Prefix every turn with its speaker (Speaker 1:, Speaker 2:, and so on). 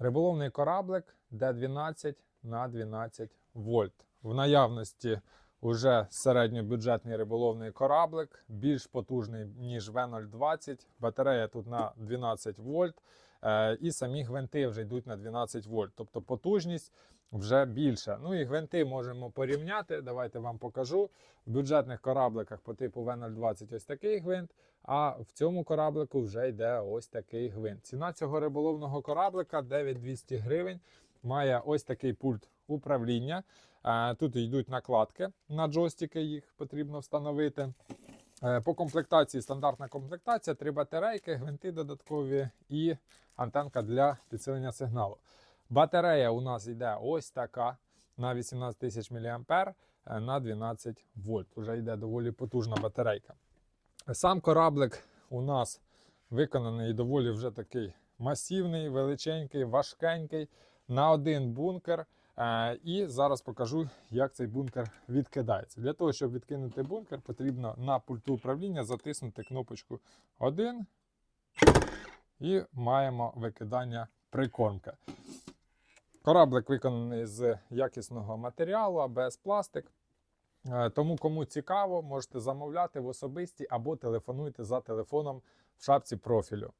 Speaker 1: Риболовний кораблик D12 на 12 вольт. В наявності вже середньобюджетний риболовний кораблик, більш потужний, ніж V020. Батарея тут на 12 вольт. Е, і самі гвинти вже йдуть на 12 вольт. Тобто потужність вже більша. Ну і гвинти можемо порівняти. Давайте вам покажу. В бюджетних корабликах по типу V020 ось такий гвинт. А в цьому кораблику вже йде ось такий гвинт. Ціна цього риболовного кораблика 9200 гривень. Має ось такий пульт управління. Е, Тут йдуть накладки на джойстики, їх потрібно встановити. Е, По комплектації стандартна комплектація, три батарейки, гвинти додаткові і антенка для підсилення сигналу. Батарея у нас йде ось така на 18 тисяч мА е, на 12 вольт. Уже йде доволі потужна батарейка. Сам кораблик у нас виконаний доволі вже такий масивний, величенький, важкенький на один бункер. Е, І зараз покажу, як цей бункер відкидається. Для того, щоб відкинути бункер, потрібно на пульту управління затиснути кнопочку 1 і маємо викидання прикормки. Кораблик виконаний з якісного матеріалу, АБС пластик. Е, Тому, кому цікаво, можете замовляти в особисті або телефонуйте за телефоном в шапці профілю.